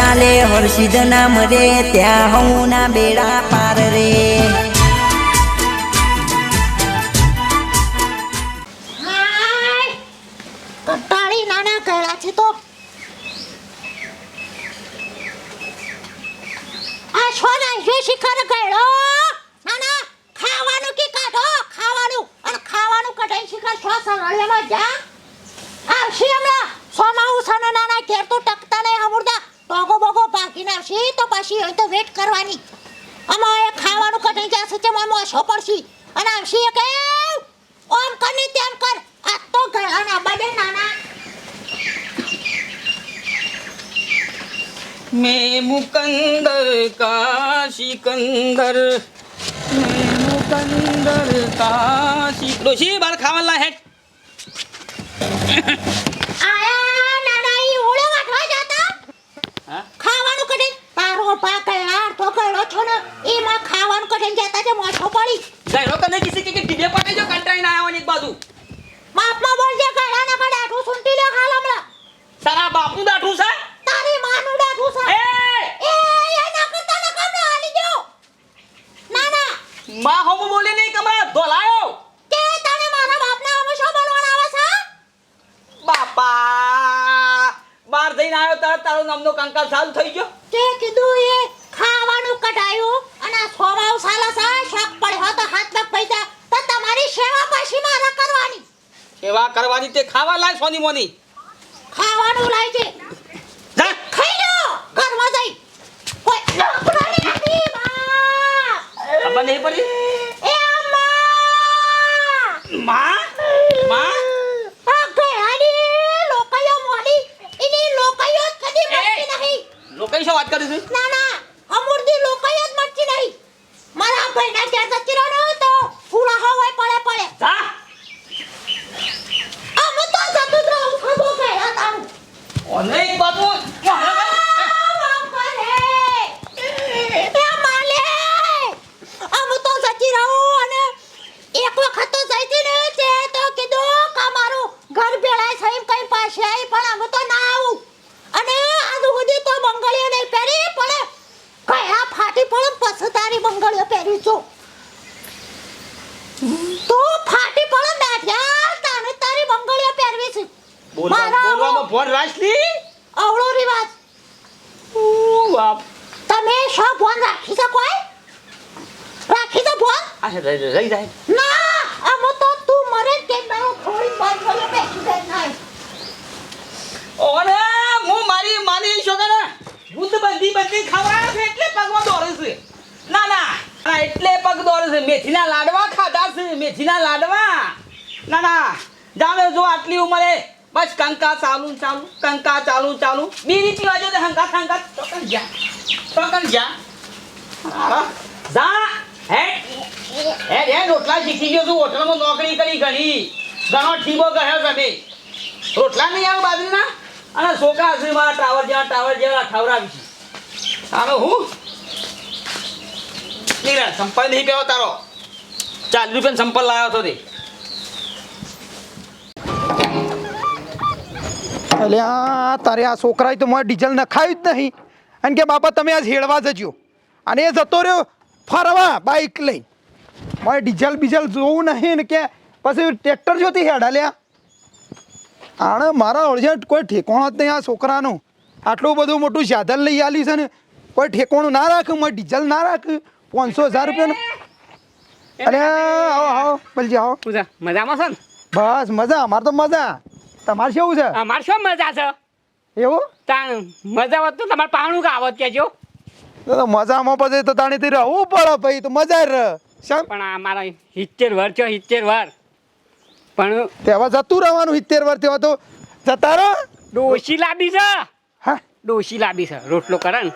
ચાલે, હર્ષિદ નામ રે, ત્યાં હું ના બેડા પાર રે. છે શિખર ગયો નાના, ખાવાનું કે કાઢો? ખાવાનું. અને ખાવાનું કઢાઈ શિખર સો સળિયામાં જા. આવશે હમણાં. સોમાં ઉસાનો નાના ઘેર તો ટકતા નહીં હમુરદા પગો બગો ભાગી નાખશે તો પાછી અહીં તો વેટ કરવાની. અમારે ખાવાનું કટાઈ જશે છે મામો ઓછો પડશે. અને આવશે કે ઓમ કરની ને તેમ કર. આ તો ઘણા બધે નાના. મેં મુકંદર કા સિકંદર મેં મુકંદર કા સિક ડોશી, બાર ખાવાલા હેટ ખાવાનું કઢે? પારો પા કયા તો કયો છો ને એમાં ખાવાનું કઢે જતા છે મોછો પડી. ગાયરો તને કિસી કે ટીબે પાટે જો કંટાઈ ના ને એક બાજુ. બાપમાં બોલજે કયા ના પડે આઠું સુંટી લે હાલ હમણાં. તારા બાપુ દાઠું છે તારી માનું ડાઠું છે એ એ એ ના કરતા ના કામ હાલી જો નાના માં હમ બોલે નહીં કમા ધોલાયો કે તને મારા બાપના અમે શું બોલવાના આવે છે બાપા બાર જઈને આવ્યો નામનો કંકાલ ચાલુ થઈ ગયો? તે કીધું એ ખાવાનું કઢાયું અને આ સ્વભાવ સાલા સા શક પડ્યો તો હાથ પગ પૈસા. તો તમારી સેવા પછી મારે કરવાની. સેવા કરવાની તે ખાવા લાય સોની મોની. ખાવાનું લાય છે. જા. ખાઈ લો ઘરમાં જઈ. કોઈ નોકરાની નથી બા. ખબર નહીં પડી એ અમ્મા માં માં આ ગયાની લોકાયો મોડી એની લોકાયો જ કદી એ! મરતી લોકો શું વાત કરી છે ના ના અમૂર્તિ લોકો જ મરતી નહીં મારા ભાઈના ઘેર જતી રહ્યો ને તો ફૂલા હવાય પડે પડે જા અમે તો જતું જ રહું છું તો ગયા તારું ઓને એક બાબુ એક વખત તો જઈ હતી ને તે તો કીધું કે મારું ઘર ભેળાય છે એમ કઈ પાસે આવી પણ અમે તો ના આવું અને આજ સુધી તો બંગડીઓ નહીં પહેરી પણ કયા ફાટી પડે પછી તારી બંગડીઓ પહેરી છું તો ફાટી પડે દાઢિયા તાને તારી બંગડીઓ પહેરવી છે મારા બોલવામાં ફોન રાખલી અવળો રિવાજ બાપ. તમે શું ફોન રાખી શકો રાખી દો ફોન રહી રહી જાય. ના આમ તો તું મરે મારો થોડી બંધ કરી બેસી જાય ઓને હું મારી માની છોકરા બુદ્ધ બંધી બંધી ખાવા છે એટલે પગમાં દોરે છે. ના ના. એટલે પગ દોરે છે. મેથીના લાડવા ખાધા છે મેથીના લાડવા. ના ના. જાણે જો આટલી ઉંમરે બસ કંકા ચાલુ ચાલુ, કંકા ચાલુ ચાલુ. બીજી પીવા જો હંકા હંકા ટોકન જા ટોકન જા. જા. હે હે હે, રોટલા શીખી ગયો છું. હોટલમાં નોકરી કરી ઘણી. ઘણો ઠીબો ગયો તમે રોટલા નહીં આવે બાજરીના? અને છોકરા હશે મારા ટાવર જેવા ટાવર જેવા ખવડાવી છે. તારો હું. નીકળે સંપલ નહીં પહેરો તારો. ચાલીસ રૂપિયા સંપલ લાવ્યો હતો તે. એટલે આ તારે આ છોકરાએ તો મારે ડીઝલ નખાયું જ નહીં. અને કે બાપા તમે આજ હેળવા જજો. અને એ જતો રહ્યો ફરવા બાઇક લઈ મારે ડીઝલ બીઝલ જોવું નહીં ને કે પછી ટ્રેક્ટર જોતી હેડા લ્યા આણે મારા અર્જન્ટ કોઈ ઠેકોણ જ નહીં આ છોકરાનું. આટલું બધું મોટું સાધન લઈ આલી છે ને કોઈ ઠેકોણું ના રાખ મારે ડીઝલ ના રાખ. પાંચસો હજાર રૂપિયાનું. અરે આવો આવો બલજી આવો. મજામાં છે ને? બસ મજા અમારે તો મજા. તમારે શું છે? અમારે શું મજા છે? એવું? તાણ મજા હોત તો તમારે પાણું ગાવત કેજો. તો મજામાં પછી તો તાણી થી રહેવું પડે ભાઈ તો મજા રહે શમ પણ આ મારા સિત્તેર વર છો સિત્તેર વર. પણ તેવા જતું રહેવાનું સિત્તેર વર તેવા તો જતા રહો. ડોશી લાબી છે. હા. ડોશી લાબી છે. રોટલો કરે ને.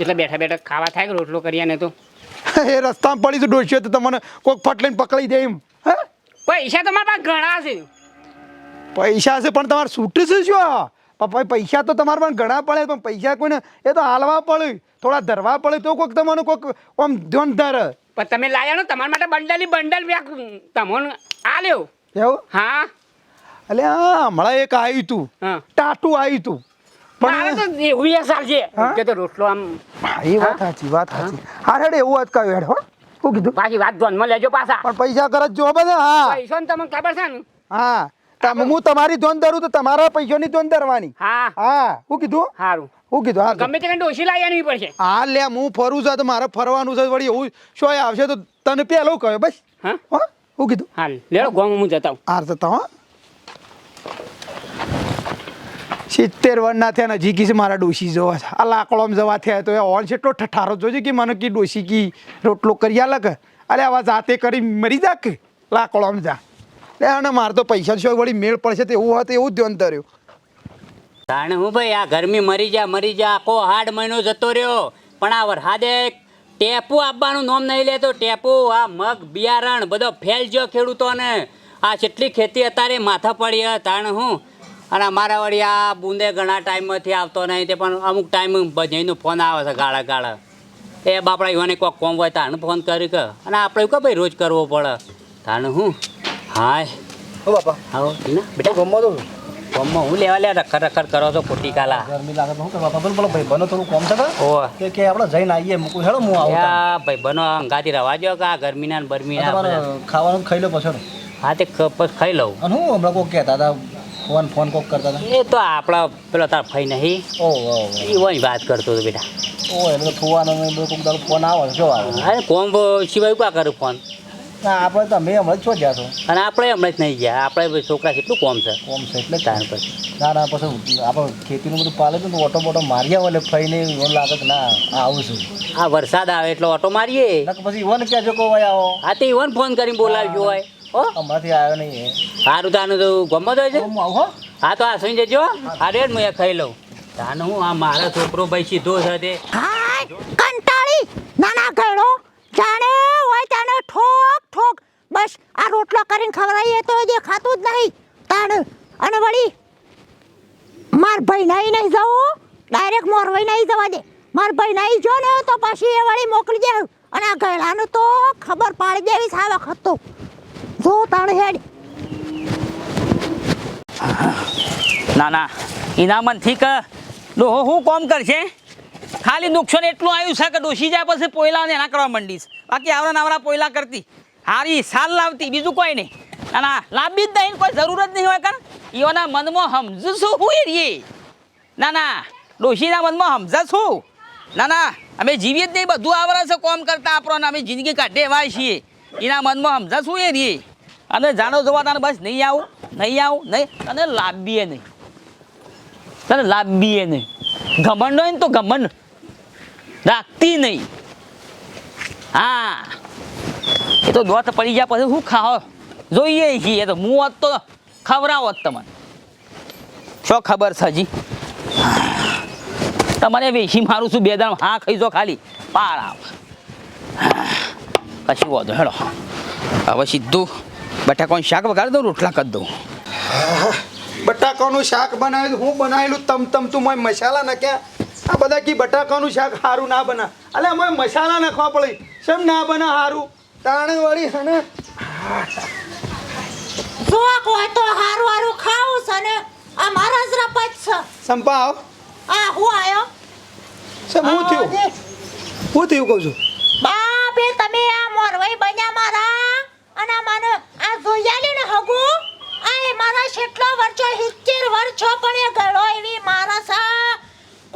એટલે બેઠા બેઠા ખાવા થાય કે રોટલો કરીએ ને તો. એ રસ્તામાં પડી તો ડોસ્યો તો તમને કોઈક ફટલીને પકડી દે એમ. હા? પૈસા તો મારા પાસે ઘણા છે. પૈસા છે પણ તમારે છૂટ છે શું પપ્પા પૈસા તો તમારે પણ ઘણા પડે પણ પૈસા કોઈને એ તો હાલવા પડે. થોડા ધરવા પડે તો કોઈક તમારું કોઈક આમ ધ્યાન ધરે. પણ તમે લાયા ને તમારા માટે બંડલ બંડલ તમને આ આલ્યો. એવું? હા. એટલે હા હમણાં એક આવ્યું હા. ટાટું આવ્યું હતું મારે તો એવું એ સાલ છે. કે તો રોટલો આમ એ વાત સાચી વાત સાચી. હા. હેડ એવું અટકાવ્યું હેડ હો. શું કીધું? પાછી વાત ધ્યાનમાં લેજો પાછા. પણ પૈસા કરે જો બધા હા. પૈસો ને તમને ખબર છે ને? હા. તમ- હું. તમારી ધોન ધરું તો તમારા પૈસાની ધોન ધરવાની. હા. હા. હું કીધું? સારું શું કીધું હા. ગમે તે કંઈ ડોસી લાવી આનવી પડશે હા લે હું ફરું છું તો મારે ફરવાનું છે વળી એવું શોય આવશે તો તને પેલો કહ્યો બસ. હા? હો શું કીધું. હાલ લેડો ગોમ હું જતા. હાર જતા હો. સિત્તેર વર્ષના થયા નજીક છે મારા ડોશી જવા છે. આ લાકડોમાં જવા થયા તો એ ઓન છે એટલો ઠઠારો જોજે કે મને કી ડોશી કી રોટલો કરી આલક અરે આવા જાતે કરી મરી જા કે? લાકડોમાં જા. અને મારે તો પૈસા શોય વળી મેળ પડશે તે એવું હતું એવું જ ધ્યાન ધર્યું તાણે હું ભાઈ, આ ગરમી મરી જા મરી જા, આખો હાડ મહિનો જતો રહ્યો. પણ આ વરસાદે ટેપુ આપવાનું નોમ નહીં લેતો. ટેપુ, આ મગ, બિયારણ, બધો ફેલ જ્યો ખેડૂતોને. આ જેટલી ખેતી અત્યારે માથા પડી તાણે હું? અને અમારા વળી આ બુંદે ઘણા ટાઈમમાંથી આવતો નહીં તે, પણ અમુક ટાઈમ જઈને ફોન આવે છે ગાળા ગાળા. એ બાપડા યુવાને કોઈક કોમ હોય તાણે ફોન કરી કે. અને આપણે કે ભાઈ રોજ કરવો પડે? તાણે હું? હાય. ઓ બાપા. આવો ના બેટા. ગમો તો. કોમમાં હું લેવા લે રખર રખર કરો છો ખોટી કાલા. ગરમી લાગે તો હું કરવા બાપા બોલો ભાઈ બનો થોડું કોમ છે ઓ કે કે આપણે જઈને આવીએ મૂકું હેડો હું આવું યા ભાઈ બનો અંગાથી રવા જો કે ગરમીના ને બરમીના ખાવાનું ખાઈ લો પછી હા તે ખાઈ લઉં. અને હું હમણાં કોક કહેતા હતા ફોન ફોન કોક કરતા હતા. એ તો આપણા પેલો તાર ફઈ નહીં. ઓ એ હોય વાત કરતો હતો બેટા. ઓ એટલે ફોવાનો કોક દાડો ફોન આવે જો આવે? અરે કોમ સિવાય કા કરું ફોન. ના આપણે તો મેં હમણાં જ છો ગયા છો અને આપણે હમણાં જ નહીં ગયા. આપણે છોકરા કેટલું કોમ છે. કોમ છે એટલે કારણ પછી. ના ના પછી આપણે ખેતીનું બધું પાલે તો ઓટો બોટો મારી આવે એટલે ફઈને એવું લાગે કે ના આવું છું. આ વરસાદ આવે એટલે ઓટો મારીએ. ના પછી ઈવન કહેજો કે ભાઈ આવો. હા તે ઈવન ફોન કરીને બોલાવજો હોય. હો? હમણાંથી આવ્યો નહીં એ. સારું તાનું તો ગમત હોય છે? હું આવું હો? હા તો આ સુઈ જજો આ રેડ હું એ ખાઈ લઉં. તાનું હું આ મારો છોકરો ભાઈ સીધો છે તે. હાય કંટાળી. નાના ગયડો જાણે હોય તાણે ઠોક ઠોક. બસ, આ રોટલો કરીને ખવડાવીએ તો જે ખાતું જ નહીં. તાણ, અને વળી, માર ભાઈ નહીં નહીં જવું. ડાયરેક્ટ મોરવાઈ નહીં જવા દે. માર ભાઈ નહીં જો ને તો પછી એ વળી મોકલી દે. અને આ ગયડાનું તો ખબર પાડી દેવી છે આ વખત તો. જો તાણ હેડ. ના ના. ઇનામન ઠીક ડોહો હું કોમ કરશે? ખાલી નુકસાન એટલું આવ્યું છે કે ડોસી જાય પછી પોયલા એના કરવા માંડીશ. બાકી આવરા નાવરા પોયલા કરતી. હારી સાલ લાવતી, બીજું કોઈ નહીં. ના લાંબી જ નહીં કોઈ જરૂર જ નહીં હોય કારણ ઈઓના મનમાં સમજુ શું હું એ રીએ. ના ના ડોશીના મનમાં સમજા શું ના ના, અમે જીવીએ જ નહીં, બધું આવડે છે કોમ કરતા આપણો અમે જિંદગી કાઢે એવા છીએ. એના મનમાં સમજા શું એ રીએ. અને જાણો જોવા તને બસ નહીં આવું નહીં આવું, નહીં, અને લાંબીએ નહીં. તને લાંબીએ નહીં. ઘમંડ હોય ને તો ઘમંડ. રાખતી નહીં. હા. એ તો દોત પડી ગયા પછી શું ખાઓ જોઈએ છીએ. તો હું હોત તો ખવડાવત તમને. શું ખબર છે હજી? તમારે વેચી મારું છું બે દાણ હા ખાઈ જો ખાલી. પાર આવ કશું વાંધો હેડો. હવે સીધું બટાકાનું શાક વગાડી દઉં, રોટલા કરી દઉં. બટાકાનું શાક બનાવેલું, હું બનાવેલું, તમ તમ તું મસાલા નાખ્યા. આ બધા કી બટાકાનું શાક સારું ના બના. અલે અમે મસાલા નાખવા પડે. કેમ ના બના સારું તાણે વળી હને શોખ હોય તો હારું હારું ખાવું છે ને આ મારા જ રપત છે. સંપા આવ. આ હું આયો? સમ હું થયું? હું થયું કહું છું? બાપે તમે આ મોરવાઈ બન્યા મારા. અને આ મને આ જોયાલી ને હગુ? આ એ મારા કેટલો વર્ષો સિત્તેર વર્ષો પણ એ ગળો એવી મારા સા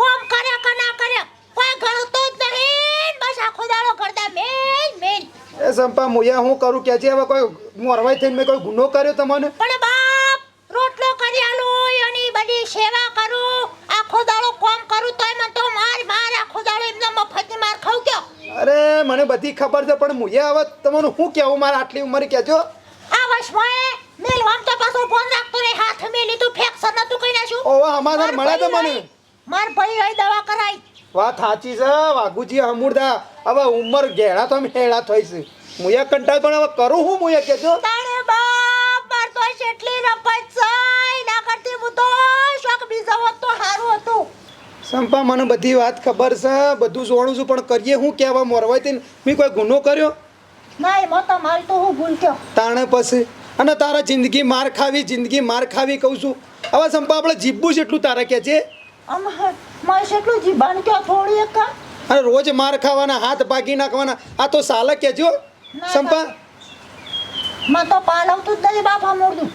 કોમ કર્યા કે ના કર્યા કોઈ ગળતો જ નહીં બસ આખો દાડો કરતા મેન મેન એ મોયા હું કરું? કે છે હવે કોઈ મોરવાઈ થઈને મેં કોઈ ગુનો કર્યો તમને? પણ બાપ રોટલો કરી આલું એની બધી સેવા કરું આખો દાડો કોમ કરું તોય મને તો માર માર આખો દાડો એમને મફતની માર ખાવ ગયો અરે મને બધી ખબર છે પણ મોયા હવે તમને શું કહેવું? મારે આટલી ઉંમરે કહેજો. આ વર્ષમાં મેલવામ તો પાછો ફોન રાખતો રે હાથ મેલી તું ફેક્શન નતું કઈ નાખ્યું ઓવા સમાધાન મળે તો મને. માર ભાઈ આઈ દવા કરાઈ વાત સાચી છે વાઘુજી હમુરદા. હવે ઉંમર ઘેડા તો હેડા થઈ છે મુયા કંટાળ પણ હવે કરું હું મુયા કહેજો તારે બાપ માર તો કેટલી રપત છે ના કરતી હું તો શોક બીજો હોત તો સારું હતું. સંપા મને બધી વાત ખબર છે. બધું જોણું છું પણ કરીએ હું કેવા મોરવાય થઈને મેં કોઈ ગુનો કર્યો? ના એ તો મારી તો હું ભૂલ ગયો તાણે પછી? અને તારા જિંદગી માર ખાવી જિંદગી માર ખાવી કહું છું. હવે સંપા આપણે જીવવું છે એટલું તારા કે છે? અમાર મારે એટલું જીબાન ક્યાં થોડી એક અને રોજ માર ખાવાના હાથ ભાગી નાખવાના. આ તો સાલક કેજો સંપા માં તો પાલવતું જ નથી બાપા મોરદું.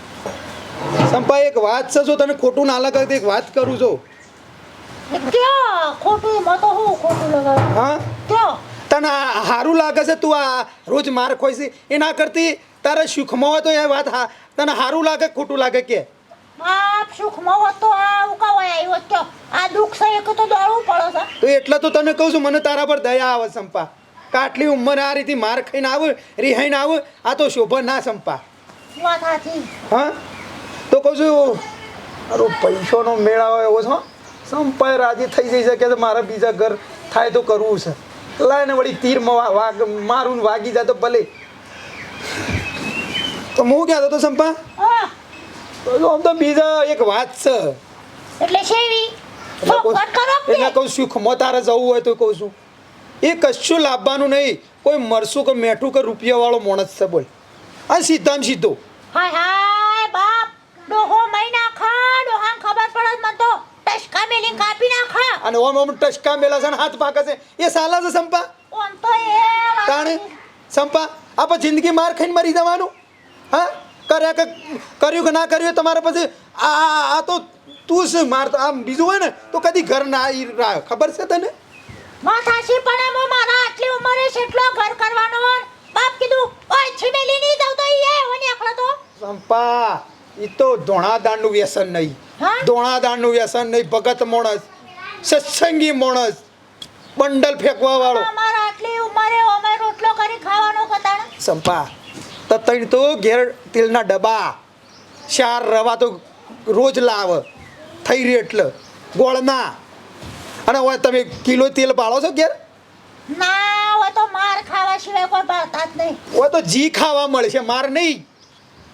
સંપા એક વાત છે જો તને ખોટું ના લાગે તો એક વાત કરું છું ક્યાં? ખોટું? માં તો હું ખોટું લગાવ હા? ક્યાં? તને હારું સારું લાગે છે તું આ રોજ માર ખોઈ છે એના કરતી? તારે સુખમાં હોય તો એ વાત હા તને સારું લાગે ખોટું લાગે કે? બાપ સુખમાં હોત તો આ ઉકાવાય આવ્યો તો. આ દુઃખ છે એક તો દોડવું પડે છે. તો એટલે તો તને કહું છું મને તારા પર દયા આવે સંપા. કે આટલી ઉંમરે આ રીતે માર ખાઈને આવ રિહાઈને આવ. આ તો શોભા ના સંપા. હા? તો કહું છું અરે પૈસાનો મેળાવો એવો છે હો. સંપાય રાજી થઈ જઈ શકે તો મારા બીજા ઘર થાય તો કરવું છે. લાઈને વળી તીરમાં વાગ મારું વાગી જાય તો ભલે. તો હું કહેતો તો સંપા આમ તો બીજા એક વાત છે. એટલે શેવી? એટલે કહું સુખમાં તારે જવું હોય તો કહું છું. એ કશું લાવવાનું નહીં. કોઈ મરશું કે મેઠું કે રૂપિયાવાળો માણસ છે બોલ. આ સીધામ સીધો. હાય હાય બાપ ડોહો મહિના ખા ડોહાન ખબર પડે મન તો. ટસકા મેલી કાપી નાખા. અને ઓમ ઓમ ટચકા મેલા છે ને હાથ પાકે છે. એ સાલા છે સંપા? ઓમ તો એ તાણે? સંપા આપ જિંદગી માર ખાઈને મરી જવાનું? હા? કર્યા કે કર્યું કે ના કર્યું તમારા પછી? આ આ- તો તું છે મારતો? આમ બીજું હોય ને તો કદી ઘર ના આવી ખબર છે તને? માથાશી પણ એમ મારા આટલી ઉંમરે કેટલો ઘર કરવાનો. બાપ કીધું ઓય છીમેલી નહીં દઉં તો ઈ તો. સંપા એ તો ધોણાદાણનું વ્યસન નહીં. હા? ધોણાદાણનું વ્યસન નહીં ભગત મોણસ સત્સંગી મોણસ બંડલ ફેંકવા વાળો. મારા આટલી ઉંમરે ઓમે રોટલો કરી ખાવાનો કતાણ સંપા તો તઈ તો ઘેર તેલના ડબ્બા ચાર રવા તો રોજ લાવ. થઈ રહી એટલે. ગોળના અને હવે તમે કિલો તેલ પાળો છો ઘેર? ના હોય તો માર ખાવા સિવાય કોઈ ભાળતા જ નહીં. હવે તો જી ખાવા મળશે માર નહીં.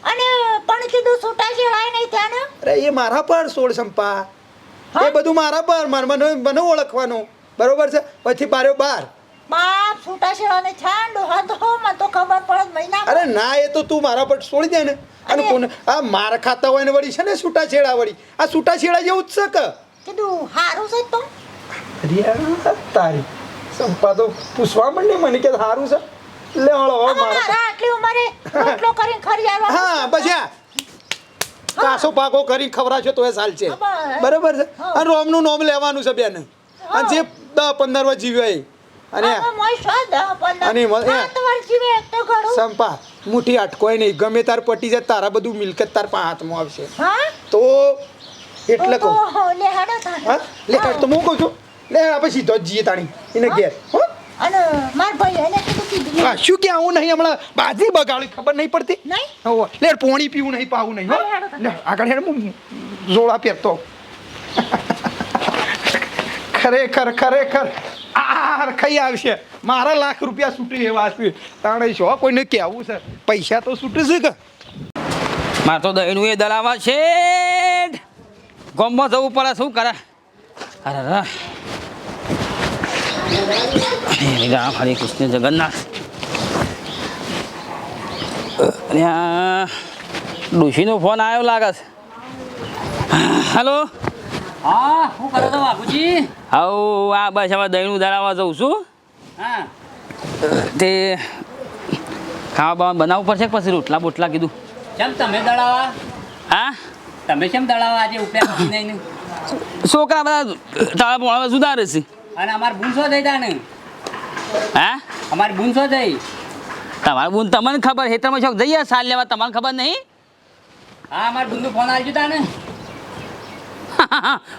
અને પણ કીધું છૂટા છેડાય નહીં ત્યાં અરે એ મારા પર સોળ સંપા. એ બધું મારા પર માર મને મને ઓળખવાનું. બરોબર છે? પછી બાર્યો બાર. બાપ છૂટા છેડાને છાંડો હતો મને તો ખબર પડે મહિના અરે ના એ તો તું મારા પર છોડી દે ને. અને. કોને આ માર ખાતા હોય ને વળી છે ને છૂટા છેડા વળી. આ છૂટા છેડા જેવું જ છે કે? કીધું હારું છે તો. તારી સંપા તો પૂછવા માંડી મને કે સારું છે? લે હળો મારા આટલી ઉંમરે રોટલો કરીને ખરી આવવાનું હા બજ્યા કાસો પાકો કરી ખવરાશો તો એ સાલ છે. બરોબર છે? અને રોમનું નોમ લેવાનું છે બેન. અને જે દસ પંદર વર્ષ જીવ્યો એ. અને અને સંપા મુઠી અટકોય નહીં. ગમે તાર પટી જાય તારા બધું મિલકત તાર પા હાથમાં આવશે. તો એટલે કહું. લે હાડો તારે. હા? લે કાઢ તો હું કહું છું? લે આપણે સીધો જ જઈએ તાણી. એને ઘેર. હો? અને માર ભાઈ એને કીધું કીધું હા શું કે આવું નહીં? હમણાં બાજી બગાડી ખબર નહીં પડતી? નહીં? હો લે પોણી પીવું નહીં પાવું નહીં હો. લે આગળ હેડ હું જોડા પહેરતો ખરેખર ખરેખર. આર ખાઈ આવશે. મારા લાખ રૂપિયા છૂટી એવા છે. તાણે છો કોઈને કહેવું છે? પૈસા તો છૂટે છે કે મારે તો દહીંનું એ દલાવા છે ગમમાં જવું પડે શું કરે? અરે. રામ હરે કૃષ્ણ જગન્નાથ. આ ડોશીનો ફોન આવ્યો લાગે છે. હલો. હા શું કરો છો બાપુજી? હાઉ આ બસ હવે દહીણું દળાવવા જઉં છું. હા. તે ખાવા બાવા બનાવવું પડશે પછી રોટલા બોટલા કીધું? કેમ તમે દળાવા? હા? તમે કેમ દળાવા આજે ઉપડ્યા નહીં છોકરા બધા તાળા પોણા સુધારે છે. અને અમાર બૂન થઈ તાને હા? અમાર બૂન થઈ. તમારે બુન તમને ખબર હેતરમાં શોખ જઈએ સાલ લેવા તમને ખબર નહીં? હા અમાર બુંદુ ફોન આવી તા ને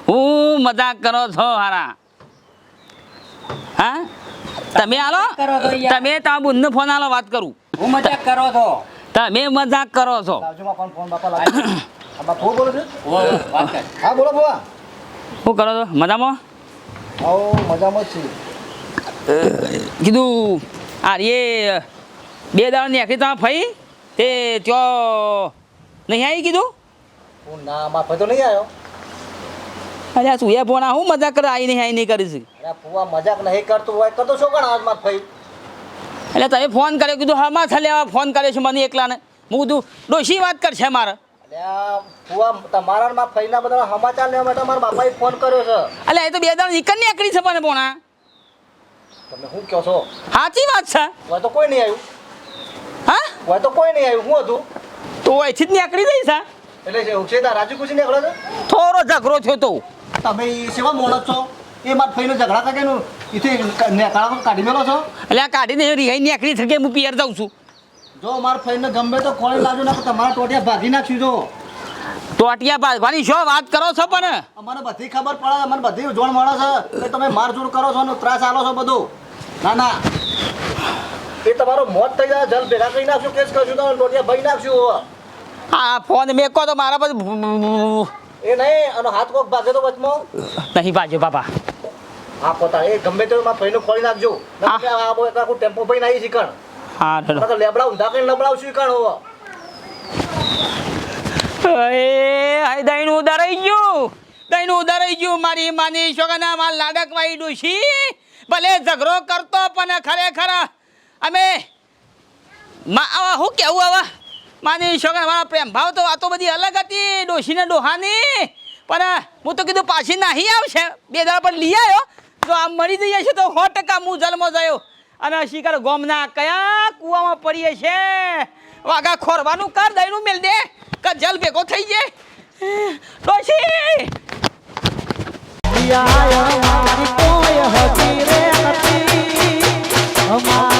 હું મજાક કરો છો હારા. હા? તમે આલો? કરો છો યાર. તમે તમારા બુનનો ફોન આલો વાત કરું. હું મજાક કરો છો. તમે મજાક કરો છો. લાવજો બાપાનો ફોન બાપા બોલો છો? ઓ, વાત કર. હા બોલો બોવા શું કરો છો? મજામાં? આવો મજામાં છીએ. કીધું આ એ બે દાડા ની આખી તમે ફઈ? તે ત્યો નહીં આવી કીધું? હું ના માં ફતો નહીં આવ્યો અરે આ સુયા ફોન હું મજાક કરે આવી નહીં આવી નહીં કરીશ અરે ફુવા મજાક નહીં કરતો હોય કરતો શું કણ આજમાં ફઈ એટલે તમે ફોન કર્યો કીધું હા માં થલે ફોન કર્યો છે મને એકલાને. હું કીધું ડોશી વાત કરશે મારે. તમારા મારા ફઈના બધા સમાચાર લેવા માટે મારા બાપાએ ફોન કર્યો છે. અલ્યા એ તો બે દાડા નીકળ નીકળી છે પણ પોણા. તમે શું કહો છો? સાચી વાત છે. હોય તો કોઈ નહીં આવ્યું. હા? હોય તો કોઈ નહીં આવ્યું. શું હતું? તો અહીંથી જ નીકળી જઈશ હા? એટલે છે ઉછેદા રાજુ ખુશી નીકળે છે? થોડો ઝઘડો થયો તો. તમે સેવા મોડો છો? એ મારા ફઈને ઝઘડા કરે નું ઇથી નેકાળા કાઢી મેલો છો? એટલે આ કાઢીને રિહાઈ નીકળી શકે હું પિયર જાઉં છું. જો મારા ફઈને ગમે તો કોળી લાજો ના તમારા ટોટિયા ભાગી નાખ્યું જો. ભાગ ભાગવાની શું વાત કરો છો પણ? અમને બધી ખબર પડે અમને બધી જોણ મળે છે કે તમે મારઝૂડ કરો છો ને ત્રાસ આલો છો બધું. ના ના. એ તમારો મોત થઈ જાય જલ ભેગા કરી નાખશું કેસ કરશું તો ટોટિયા ભાઈ નાખશું હા ફોન ફોન મેકો તો મારા પર એ નહીં અને હાથ કોક ભાગે તો વચમાં. નહીં બાજુ બાપા. હા પોતા એ ગમે તો મારા ફઈને ખોલી નાખજો. આ ટેમ્પો ભાઈ નાખી શીખણ. હા. નકર લેબડા ઊંધા કરીને લબડાવશું શીખણ હવે એ હાય દઈનું ઉદારાઈ ગયું. દઈનું ઉદારાઈ ગયું મારી માની છોકરાના માર લાડક વાઈ ડોશી ભલે ઝઘડો કરતો પણ ખરેખર અમે મા આવા શું કેવું આવા? માની છોકરા મારા પ્રેમ ભાવ તો વાતો બધી અલગ હતી ડોશીને ડોહાની. પણ હું તો કીધું પાછી નાહી આવશે. બે દાડા પર લઈ આવ્યો. તો આમ મરી જઈએ છે તો સો ટકા હું જન્મ જયો અને શિકાર ગોમના કયા કૂવામાં પડીએ છે. વાઘા ખોરવાનું કર દઈનું મેલ દે. કે, જલ ભેગો થઈ જાય ડોશી! અમારી કોઈ હતી રે નથી. અમારી